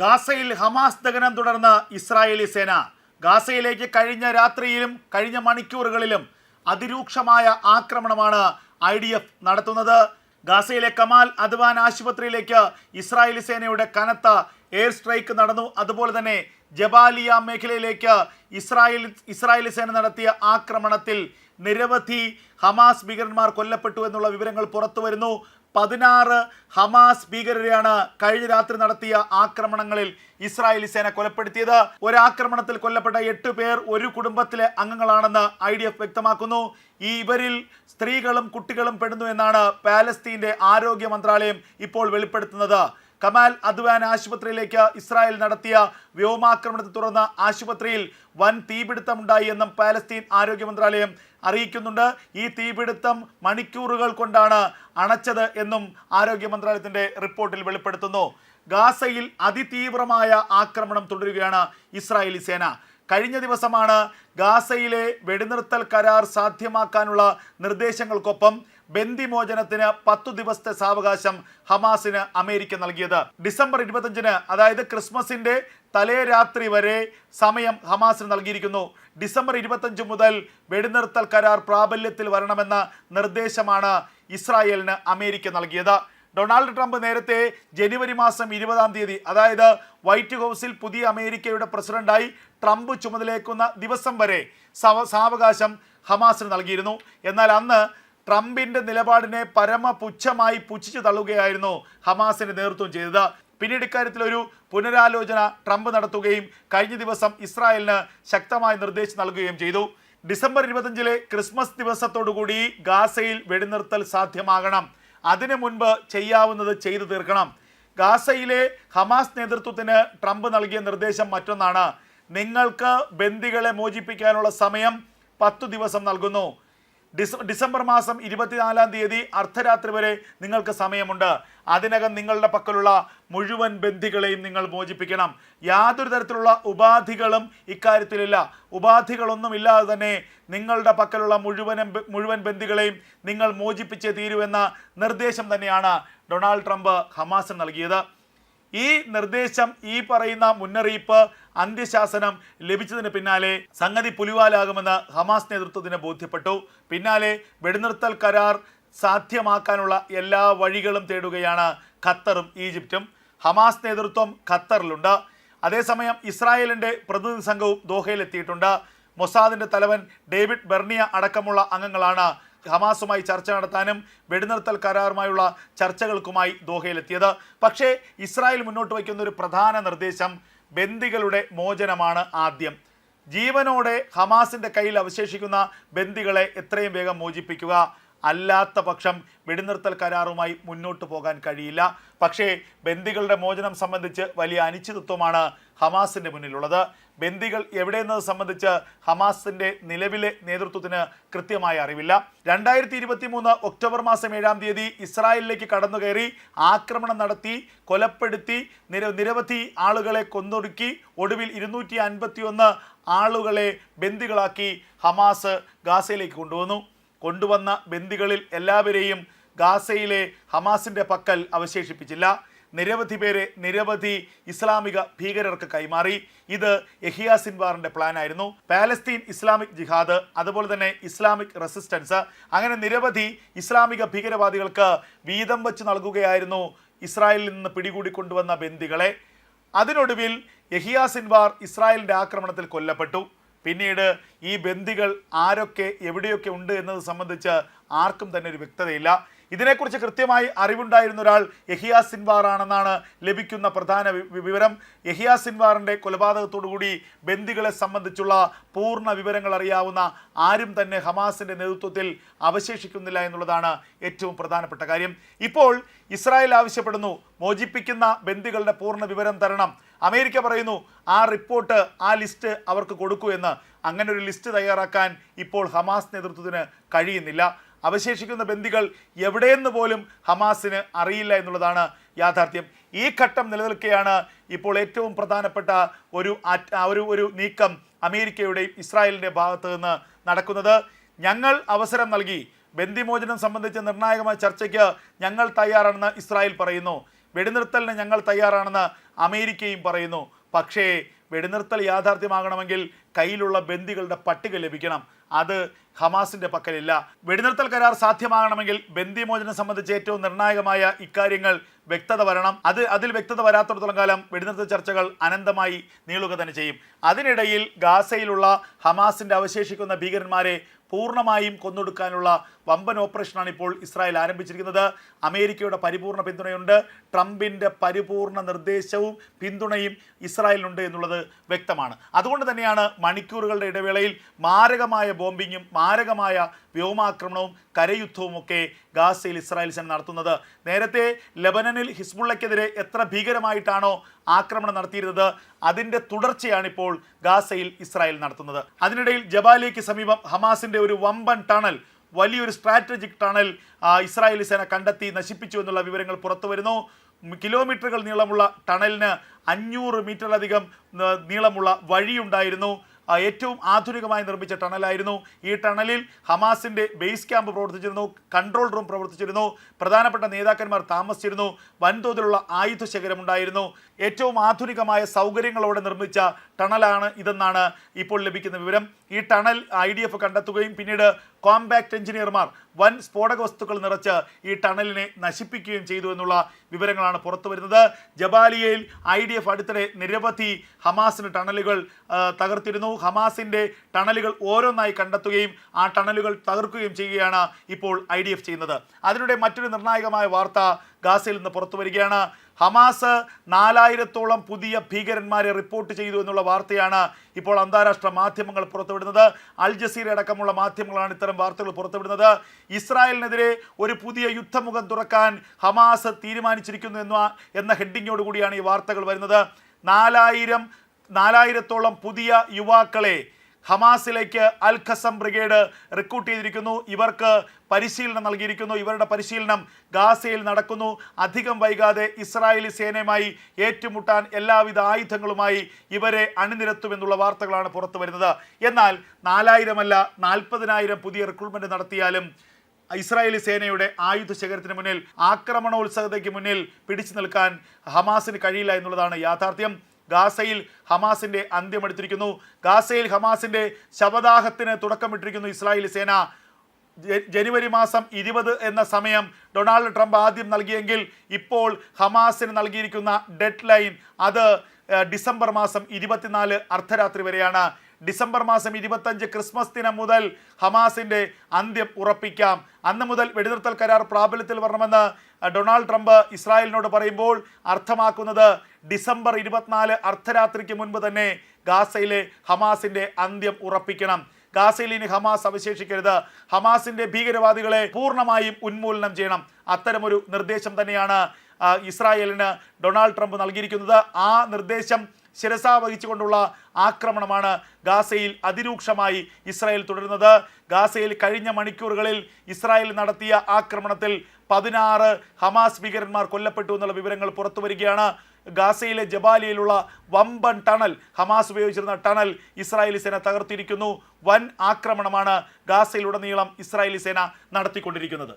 ഗാസയിൽ ഹമാസ് ദഹനം തുടർന്ന് ഇസ്രായേലി സേന. ഗാസയിലേക്ക് കഴിഞ്ഞ രാത്രിയിലും കഴിഞ്ഞ മണിക്കൂറുകളിലും അതിരൂക്ഷമായ ആക്രമണമാണ് ഐ ഡി എഫ് നടത്തുന്നത്. ഗാസയിലെ കമാൽ അദ്വാൻ ആശുപത്രിയിലേക്ക് ഇസ്രായേലി സേനയുടെ കനത്ത എയർ സ്ട്രൈക്ക് നടന്നു. അതുപോലെ തന്നെ ജബാലിയ മേഖലയിലേക്ക് ഇസ്രായേൽ ഇസ്രായേലി സേന നടത്തിയ ആക്രമണത്തിൽ നിരവധി ഹമാസ് ഭീകരന്മാർ കൊല്ലപ്പെട്ടു എന്നുള്ള വിവരങ്ങൾ പുറത്തു വരുന്നു പതിനാറ് ഹമാസ് ഭീകരരെയാണ് കഴിഞ്ഞ രാത്രി നടത്തിയ ആക്രമണങ്ങളിൽ ഇസ്രായേലി സേന കൊലപ്പെടുത്തിയത്. ഒരാക്രമണത്തിൽ കൊല്ലപ്പെട്ട എട്ട് പേർ ഒരു കുടുംബത്തിലെ അംഗങ്ങളാണെന്ന് ഐ ഡി എഫ് വ്യക്തമാക്കുന്നു. ഈ ഇവരിൽ സ്ത്രീകളും കുട്ടികളും പെടുന്നു എന്നാണ് പാലസ്തീന്റെ ആരോഗ്യ മന്ത്രാലയം ഇപ്പോൾ വെളിപ്പെടുത്തുന്നത്. കമാൽ അദ്വാൻ ആശുപത്രിയിലേക്ക് ഇസ്രായേൽ നടത്തിയ വ്യോമാക്രമണത്തെ തുടർന്ന് ആശുപത്രിയിൽ വൻ തീപിടുത്തമുണ്ടായി എന്നും പാലസ്തീൻ ആരോഗ്യ മന്ത്രാലയം അറിയിക്കുന്നുണ്ട്. ഈ തീപിടുത്തം മണിക്കൂറുകൾ കൊണ്ടാണ് അണച്ചത് എന്നും ആരോഗ്യ മന്ത്രാലയത്തിന്റെ റിപ്പോർട്ടിൽ വെളിപ്പെടുത്തുന്നു. ഗാസയിൽ അതിതീവ്രമായ ആക്രമണം തുടരുകയാണ് ഇസ്രായേലി സേന. കഴിഞ്ഞ ദിവസമാണ് ഗാസയിലെ വെടിനിർത്തൽ കരാർ സാധ്യമാക്കാനുള്ള നിർദ്ദേശങ്ങൾക്കൊപ്പം ബന്ദിമോചനത്തിന് പത്തു ദിവസത്തെ സാവകാശം ഹമാസിന് അമേരിക്ക നൽകിയത്. ഡിസംബർ ഇരുപത്തഞ്ചിന് അതായത് ക്രിസ്മസിന്റെ തലേ രാത്രി വരെ സമയം ഹമാസിന് നൽകിയിരിക്കുന്നു. ഡിസംബർ ഇരുപത്തഞ്ച് മുതൽ വെടിനിർത്തൽ കരാർ പ്രാബല്യത്തിൽ വരണമെന്ന നിർദ്ദേശമാണ് ഇസ്രായേലിന് അമേരിക്ക നൽകിയത്. ഡൊണാൾഡ് ട്രംപ് നേരത്തെ ജനുവരി മാസം ഇരുപതാം തീയതി അതായത് വൈറ്റ് ഹൗസിൽ പുതിയ അമേരിക്കയുടെ പ്രസിഡന്റായി ട്രംപ് ചുമതലയേക്കുന്ന ദിവസം വരെ സവ സാവകാശം ഹമാസിന് നൽകിയിരുന്നു. എന്നാൽ അന്ന് ട്രംപിന്റെ നിലപാടിനെ പരമപുച്ഛമായി പുച്ഛിച്ചു തള്ളുകയായിരുന്നു ഹമാസിന്റെ നേതൃത്വം ചെയ്തത്. പിന്നീട് ഇക്കാര്യത്തിൽ ഒരു പുനരാലോചന ട്രംപ് നടത്തുകയും കഴിഞ്ഞ ദിവസം ഇസ്രായേലിന് ശക്തമായ നിർദ്ദേശം നൽകുകയും ചെയ്തു. ഡിസംബർ ഇരുപത്തഞ്ചിലെ ക്രിസ്മസ് ദിവസത്തോടുകൂടി ഗാസയിൽ വെടിനിർത്തൽ സാധ്യമാകണം. അതിനു മുൻപ് ചെയ്യാവുന്നത് ചെയ്തു തീർക്കണം. ഗാസയിലെ ഹമാസ് നേതൃത്വത്തിന് ട്രംപ് നൽകിയ നിർദ്ദേശം മറ്റൊന്നാണ്. നിങ്ങൾക്ക് ബന്ദികളെ മോചിപ്പിക്കാനുള്ള സമയം പത്തു ദിവസം നൽകുന്നു. ഡിസംബർ മാസം ഇരുപത്തിനാലാം തീയതി അർദ്ധരാത്രി വരെ നിങ്ങൾക്ക് സമയമുണ്ട്. അതിനകം നിങ്ങളുടെ പക്കലുള്ള മുഴുവൻ ബന്ധികളെയും നിങ്ങൾ മോചിപ്പിക്കണം. യാതൊരു തരത്തിലുള്ള ഉപാധികളും ഇക്കാര്യത്തിലില്ല. ഉപാധികളൊന്നും ഇല്ലാതെ തന്നെ നിങ്ങളുടെ പക്കലുള്ള മുഴുവൻ മുഴുവൻ ബന്ധികളെയും നിങ്ങൾ മോചിപ്പിച്ചേ തീരുവെന്ന നിർദ്ദേശം തന്നെയാണ് ഡൊണാൾഡ് ട്രംപ് ഹമാസിന് നൽകിയത്. ഈ നിർദ്ദേശം ഈ പറയുന്ന മുന്നറിയിപ്പ് അന്ത്യശാസനം ലഭിച്ചതിന് പിന്നാലെ സംഗതി പുലിവാലാകുമെന്ന് ഹമാസ് നേതൃത്വത്തിന് ബോധ്യപ്പെട്ടു. പിന്നാലെ വെടിനിർത്തൽ കരാർ സാധ്യമാക്കാനുള്ള എല്ലാ വഴികളും തേടുകയാണ് ഖത്തറും ഈജിപ്തും ഹമാസ് നേതൃത്വം ഖത്തറിലുണ്ട്. അതേസമയം ഇസ്രായേലിന്റെ പ്രതിനിധി സംഘവും ദോഹയിലെത്തിയിട്ടുണ്ട്. മൊസാദിന്റെ തലവൻ ഡേവിഡ് ബെർണിയ അടക്കമുള്ള അംഗങ്ങളാണ് ഹമാസുമായി ചർച്ച നടത്താനും വെടിനിർത്തൽ കരാറുമായുള്ള ചർച്ചകൾക്കുമായി ദോഹയിലെത്തിയത്. പക്ഷേ ഇസ്രായേൽ മുന്നോട്ട് വയ്ക്കുന്ന ഒരു പ്രധാന നിർദ്ദേശം ബന്ദികളുടെ മോചനമാണ് ആദ്യം. ജീവനോടെ ഹമാസിന്റെ കയ്യിൽ അവശേഷിക്കുന്ന ബന്ദികളെ എത്രയും വേഗം മോചിപ്പിക്കുക. അല്ലാത്ത പക്ഷം വെടിനിർത്തൽ കരാറുമായി മുന്നോട്ട് പോകാൻ കഴിയില്ല. പക്ഷേ ബന്ദികളുടെ മോചനം സംബന്ധിച്ച് വലിയ അനിശ്ചിതത്വമാണ് ഹമാസിന്റെ മുന്നിലുള്ളത്. ബന്ദികൾ എവിടെയെന്നത് സംബന്ധിച്ച് ഹമാസിന്റെ നിലവിലെ നേതൃത്വത്തിന് കൃത്യമായ അറിവില്ല. രണ്ടായിരത്തി ഇരുപത്തി മൂന്ന് ഒക്ടോബർ മാസം ഏഴാം തീയതി ഇസ്രായേലിലേക്ക് കടന്നു കയറി ആക്രമണം നടത്തി കൊലപ്പെടുത്തി നിര നിരവധി ആളുകളെ കൊന്നൊടുക്കി ഒടുവിൽ ഇരുന്നൂറ്റി ആളുകളെ ബന്ദികളാക്കി ഹമാസ് ഗാസയിലേക്ക് കൊണ്ടുവന്നു. കൊണ്ടുവന്ന ബന്ദികളിൽ എല്ലാവരെയും ഗാസയിലെ ഹമാസിന്റെ പക്കൽ അവശേഷിപ്പിച്ചില്ല. നിരവധി പേരെ നിരവധി ഇസ്ലാമിക ഭീകരർക്ക് കൈമാറി. ഇത് യഹിയ സിൻവാറിന്റെ പ്ലാൻ ആയിരുന്നു. പാലസ്തീൻ ഇസ്ലാമിക് ജിഹാദ് അതുപോലെ തന്നെ ഇസ്ലാമിക് റെസിസ്റ്റൻസ്. അങ്ങനെ നിരവധി ഇസ്ലാമിക ഭീകരവാദികൾക്ക് വീതം വച്ച് നൽകുകയായിരുന്നു ഇസ്രായേലിൽ നിന്ന് പിടികൂടി കൊണ്ടുവന്ന ബന്ദികളെ. അതിനൊടുവിൽ യഹിയ സിൻവാർ ഇസ്രായേലിന്റെ ആക്രമണത്തിൽ കൊല്ലപ്പെട്ടു. പിന്നീട് ഈ ബന്ദികൾ ആരൊക്കെ എവിടെയൊക്കെ ഉണ്ട് എന്നത് സംബന്ധിച്ച് ആർക്കും തന്നെ ഒരു വ്യക്തതയില്ല. ഇതിനെക്കുറിച്ച് കൃത്യമായി അറിവുണ്ടായിരുന്ന ഒരാൾ യഹിയ സിൻവാർ ആണെന്നാണ് ലഭിക്കുന്ന പ്രധാന വിവരം. യഹിയ സിൻവാറിന്റെ കൊലപാതകത്തോടുകൂടി ബന്ദികളെ സംബന്ധിച്ചുള്ള പൂർണ വിവരങ്ങൾ അറിയാവുന്ന ആരും തന്നെ ഹമാസിന്റെ നേതൃത്വത്തിൽ അവശേഷിക്കുന്നില്ല എന്നുള്ളതാണ് ഏറ്റവും പ്രധാനപ്പെട്ട കാര്യം. ഇപ്പോൾ ഇസ്രായേൽ ആവശ്യപ്പെടുന്നു മോചിപ്പിക്കുന്ന ബന്ദികളുടെ പൂർണ വിവരം തരണം. അമേരിക്ക പറയുന്നു ആ റിപ്പോർട്ട് ആ ലിസ്റ്റ് അവർക്ക് കൊടുക്കൂ എന്ന്. അങ്ങനെ ഒരു ലിസ്റ്റ് തയ്യാറാക്കാൻ ഇപ്പോൾ ഹമാസ് നേതൃത്വത്തിന് കഴിയുന്നില്ല. അവശേഷിക്കുന്ന ബന്ദികൾ എവിടെയെന്ന് പോലും ഹമാസിന് അറിയില്ല എന്നുള്ളതാണ് യാഥാർത്ഥ്യം. ഈ ഘട്ടം നിലനിൽക്കുകയാണ് ഇപ്പോൾ ഏറ്റവും പ്രധാനപ്പെട്ട ഒരു ഒരു ഒരു നീക്കം അമേരിക്കയുടെയും ഇസ്രായേലിന്റെ ഭാഗത്ത് നിന്ന് നടക്കുന്നത്. ഞങ്ങൾ അവസരം നൽകി. ബന്ദിമോചനം സംബന്ധിച്ച നിർണായകമായ ചർച്ചയ്ക്ക് ഞങ്ങൾ തയ്യാറാണെന്ന് ഇസ്രായേൽ പറയുന്നു. വെടിനിർത്തലിന് ഞങ്ങൾ തയ്യാറാണെന്ന് അമേരിക്കയും പറയുന്നു. പക്ഷേ വെടിനിർത്തൽ യാഥാർത്ഥ്യമാകണമെങ്കിൽ കയ്യിലുള്ള ബന്ദികളുടെ പട്ടിക ലഭിക്കണം. അത് ഹമാസിന്റെ പക്കലില്ല. വെടിനിർത്തൽ കരാർ സാധ്യമാകണമെങ്കിൽ ബന്ദിമോചനം സംബന്ധിച്ച് ഏറ്റവും നിർണായകമായ ഇക്കാര്യങ്ങൾ വ്യക്തത വരണം. അത് അതിൽ വ്യക്തത വരാത്തിടത്തോളം കാലം വെടിനിർത്തൽ ചർച്ചകൾ അനന്തമായി നീളുക തന്നെ ചെയ്യും. അതിനിടയിൽ ഗാസയിലുള്ള ഹമാസിന്റെ അവശേഷിക്കുന്ന ഭീകരന്മാരെ പൂർണമായും കൊന്നൊടുക്കാനുള്ള വമ്പൻ ഓപ്പറേഷനാണ് ഇപ്പോൾ ഇസ്രായേൽ ആരംഭിച്ചിരിക്കുന്നത്. അമേരിക്കയുടെ പരിപൂർണ പിന്തുണയുണ്ട്. ട്രംപിന്റെ പരിപൂർണ നിർദ്ദേശവും പിന്തുണയും ഇസ്രായേലിനുണ്ട് എന്നുള്ളത് വ്യക്തമാണ്. അതുകൊണ്ട് തന്നെയാണ് മണിക്കൂറുകളുടെ ഇടവേളയിൽ മാരകമായ ബോംബിങ്ങും മാരകമായ വ്യോമാക്രമണവും കരയുദ്ധവും ഒക്കെ ഗാസയിൽ ഇസ്രായേൽ സേന നടത്തുന്നത്. നേരത്തെ ലബനനിൽ ഹിസ്ബുള്ളയ്ക്കെതിരെ എത്ര ഭീകരമായിട്ടാണോ ആക്രമണം നടത്തിയിരുന്നത് അതിന്റെ തുടർച്ചയാണിപ്പോൾ ഗാസയിൽ ഇസ്രായേൽ നടത്തുന്നത്. അതിനിടയിൽ ജബാലിയയ്ക്ക് സമീപം ഹമാസിന്റെ ഒരു വമ്പൻ ടണൽ വലിയൊരു സ്ട്രാറ്റജിക് ടണൽ ഇസ്രായേലി സേന കണ്ടെത്തി നശിപ്പിച്ചു എന്നുള്ള വിവരങ്ങൾ പുറത്തു വരുന്നു. കിലോമീറ്ററുകൾ നീളമുള്ള ടണലിന് അഞ്ഞൂറ് മീറ്ററിലധികം നീളമുള്ള വഴിയുണ്ടായിരുന്നു. ഏറ്റവും ആധുനികമായി നിർമ്മിച്ച ടണലായിരുന്നു. ഈ ടണലിൽ ഹമാസിന്റെ ബേസ് ക്യാമ്പ് പ്രവർത്തിച്ചിരുന്നു കൺട്രോൾ റൂം പ്രവർത്തിച്ചിരുന്നു പ്രധാനപ്പെട്ട നേതാക്കന്മാർ താമസിച്ചിരുന്നു വൻതോതിലുള്ള ആയുധ ശേഖരമുണ്ടായിരുന്നു. ഏറ്റവും ആധുനികമായ സൗകര്യങ്ങളോടെ നിർമ്മിച്ച ടണലാണ് ഇതെന്നാണ് ഇപ്പോൾ ലഭിക്കുന്ന വിവരം. ഈ ടണൽ ഐ ഡി എഫ് കണ്ടെത്തുകയും പിന്നീട് കോമ്പാക്ട് എഞ്ചിനീയർമാർ വൻ സ്ഫോടക വസ്തുക്കൾ നിറച്ച് ഈ ടണലിനെ നശിപ്പിക്കുകയും ചെയ്തു എന്നുള്ള വിവരങ്ങളാണ് പുറത്തു വരുന്നത്. ജബാലിയയിൽ ഐ ഡി എഫ് അടുത്തിടെ നിരവധി ഹമാസിന് ടണലുകൾ തകർത്തിരുന്നു. ഹമാസിന്റെ ടണലുകൾ ഓരോന്നായി കണ്ടെത്തുകയും ആ ടണലുകൾ തകർക്കുകയും ചെയ്യുകയാണ് ഇപ്പോൾ ഐ ഡി എഫ് ചെയ്യുന്നത്. അതിനിടെ മറ്റൊരു നിർണായകമായ വാർത്ത ഗാസയിൽ നിന്ന് പുറത്തു വരികയാണ്. ഹമാസ് നാലായിരത്തോളം പുതിയ ഭീകരന്മാരെ റിപ്പോർട്ട് ചെയ്തു എന്നുള്ള വാർത്തയാണ് ഇപ്പോൾ അന്താരാഷ്ട്ര മാധ്യമങ്ങൾ പുറത്തുവിടുന്നത്. അൽ ജസീർ അടക്കമുള്ള മാധ്യമങ്ങളാണ് ഇത്തരം വാർത്തകൾ പുറത്തുവിടുന്നത്. ഇസ്രായേലിനെതിരെ ഒരു പുതിയ യുദ്ധമുഖം തുറക്കാൻ ഹമാസ് തീരുമാനിച്ചിരിക്കുന്നു എന്ന എന്ന ഹെഡിങ്ങോട് കൂടിയാണ് ഈ വാർത്തകൾ വരുന്നത്. നാലായിരം നാലായിരത്തോളം പുതിയ യുവാക്കളെ ഹമാസിലേക്ക് അൽ ഖസം ബ്രിഗേഡ് റിക്രൂട്ട് ചെയ്തിരിക്കുന്നു. ഇവർക്ക് പരിശീലനം നൽകിയിരിക്കുന്നു. ഇവരുടെ പരിശീലനം ഗാസയിൽ നടക്കുന്നു. അധികം വൈകാതെ ഇസ്രായേലി സേനയുമായി ഏറ്റുമുട്ടാൻ എല്ലാവിധ ആയുധങ്ങളുമായി ഇവരെ അണിനിരത്തുമെന്നുള്ള വാർത്തകളാണ് പുറത്തു വരുന്നത്. എന്നാൽ നാലായിരമല്ല നാൽപ്പതിനായിരം പുതിയ റിക്രൂട്ട്മെന്റ് നടത്തിയാലും ഇസ്രായേലി സേനയുടെ ആയുധ ശേഖരത്തിന് മുന്നിൽ ആക്രമണോത്സവതയ്ക്ക് മുന്നിൽ പിടിച്ചു നിൽക്കാൻ ഹമാസിന് കഴിയില്ല എന്നുള്ളതാണ് യാഥാർത്ഥ്യം. ഗാസയിൽ ഹമാസിന്റെ അന്ത്യമെടുത്തിരിക്കുന്നു ഗാസയിൽ ഹമാസിന്റെ ശവദാഹത്തിന് തുടക്കമിട്ടിരിക്കുന്നു ഇസ്രായേൽ സേന. ജനുവരി മാസം ഇരുപത് എന്ന സമയം ഡൊണാൾഡ് ട്രംപ് ആദ്യം നൽകിയെങ്കിൽ ഇപ്പോൾ ഹമാസിന് നൽകിയിരിക്കുന്ന ഡെഡ് ലൈൻ അത് ഡിസംബർ മാസം ഇരുപത്തിനാല് അർദ്ധരാത്രി വരെയാണ് ഡിസംബർ മാസം ഇരുപത്തഞ്ച് ക്രിസ്മസ് ദിനം മുതൽ ഹമാസിന്റെ അന്ത്യം ഉറപ്പിക്കാം. അന്ന് മുതൽ വെടിനിർത്തൽ കരാർ പ്രാബല്യത്തിൽ വരണമെന്ന് ഡൊണാൾഡ് ട്രംപ് ഇസ്രായേലിനോട് പറയുമ്പോൾ അർത്ഥമാക്കുന്നത് ഡിസംബർ ഇരുപത്തിനാല് അർദ്ധരാത്രിക്ക് മുൻപ് തന്നെ ഗാസയിലെ ഹമാസിന്റെ അന്ത്യം ഉറപ്പിക്കണം. ഗാസയിൽ ഇനി ഹമാസ് അവശേഷിക്കരുത്. ഹമാസിന്റെ ഭീകരവാദികളെ പൂർണമായും ഉന്മൂലനം ചെയ്യണം. അത്തരമൊരു നിർദ്ദേശം തന്നെയാണ് ഇസ്രായേലിന് ഡൊണാൾഡ് ട്രംപ് നൽകിയിരിക്കുന്നത്. ആ നിർദ്ദേശം ശിരസാ വഹിച്ചുകൊണ്ടുള്ള ആക്രമണമാണ് ഗാസയിൽ അതിരൂക്ഷമായി ഇസ്രായേൽ തുടരുന്നത്. ഗാസയിൽ കഴിഞ്ഞ മണിക്കൂറുകളിൽ ഇസ്രായേൽ നടത്തിയ ആക്രമണത്തിൽ പതിനാറ് ഹമാസ് ഭീകരന്മാർ കൊല്ലപ്പെട്ടു എന്നുള്ള വിവരങ്ങൾ പുറത്തു വരികയാണ്. ഗാസയിലെ ജബാലിയിലുള്ള വമ്പൻ ടണൽ ഹമാസ് ഉപയോഗിച്ചിരുന്ന ടണൽ ഇസ്രായേലി സേന തകർത്തിരിക്കുന്നു. വൻ ആക്രമണമാണ് ഗാസയിലുടനീളം ഇസ്രായേലി സേന നടത്തിക്കൊണ്ടിരിക്കുന്നത്.